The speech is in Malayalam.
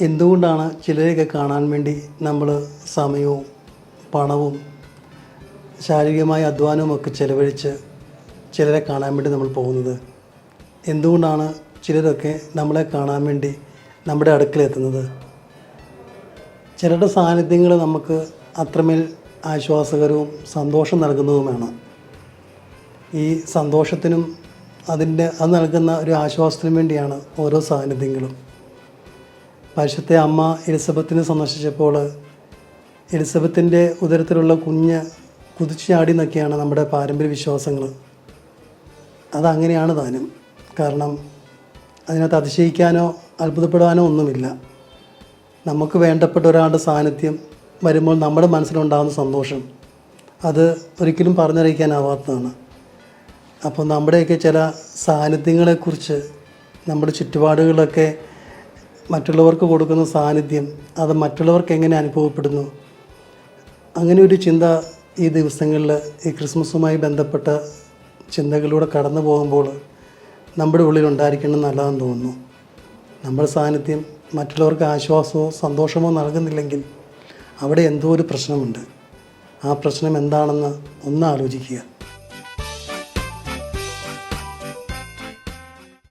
എന്തുകൊണ്ടാണ് ചിലരെയൊക്കെ കാണാൻ വേണ്ടി നമ്മൾ സമയവും പണവും ശാരീരികമായ അധ്വാനവും ഒക്കെ ചിലവഴിച്ച് ചിലരെ കാണാൻ വേണ്ടി നമ്മൾ പോകുന്നത്? എന്തുകൊണ്ടാണ് ചിലരൊക്കെ നമ്മളെ കാണാൻ വേണ്ടി നമ്മുടെ അടുക്കലെത്തുന്നത് ചിലരുടെ സാന്നിധ്യങ്ങൾ നമുക്ക് അത്രമേൽ ആശ്വാസകരവും സന്തോഷം നൽകുന്നതുമാണ്. ഈ സന്തോഷത്തിനും അതിന്റെ അത് നൽകുന്ന ഒരു ആശ്വാസത്തിനും വേണ്ടിയാണ് ഓരോ സാന്നിധ്യങ്ങളും. പരിശുദ്ധ അമ്മ എലിസബത്തിനെ സന്ദർശിച്ചപ്പോൾ എലിസബത്തിന്റെ ഉദരത്തിലുള്ള കുഞ്ഞ് കുതിച്ചു ചാടി എന്നൊക്കെയാണ് നമ്മുടെ പാരമ്പര്യ വിശ്വാസങ്ങൾ. അതങ്ങനെയാണ് താനും. കാരണം അതിനകത്ത് അതിശയിക്കാനോ അത്ഭുതപ്പെടാനോ ഒന്നുമില്ല. നമുക്ക് വേണ്ടപ്പെട്ട ഒരാളുടെ സാന്നിധ്യം വരുമ്പോൾ നമ്മുടെ മനസ്സിലുണ്ടാകുന്ന സന്തോഷം അത് ഒരിക്കലും പറഞ്ഞറിയിക്കാനാവാത്തതാണ്. അപ്പോൾ നമ്മുടെയൊക്കെ ചില സാന്നിധ്യങ്ങളെക്കുറിച്ച് നമ്മുടെ ചുറ്റുപാടുകളൊക്കെ മറ്റുള്ളവർക്ക് കൊടുക്കുന്ന സാന്നിധ്യം അത് മറ്റുള്ളവർക്ക് എങ്ങനെ അനുഭവപ്പെടുന്നു? അങ്ങനെ ഒരു ചിന്ത ഈ ദിവസങ്ങളിൽ ഈ ക്രിസ്മസുമായി ബന്ധപ്പെട്ട ചിന്തകളിലൂടെ കടന്നു പോകുമ്പോൾ നമ്മുടെ ഉള്ളിൽ ഉണ്ടായിരിക്കണം നല്ലതെന്ന് തോന്നുന്നു. നമ്മുടെ സാന്നിധ്യം മറ്റുള്ളവർക്ക് ആശ്വാസമോ സന്തോഷമോ നൽകുന്നില്ലെങ്കിൽ അവിടെ എന്തോ ഒരു പ്രശ്നമുണ്ട്. ആ പ്രശ്നം എന്താണെന്ന് ഒന്ന് ആലോചിക്കുക.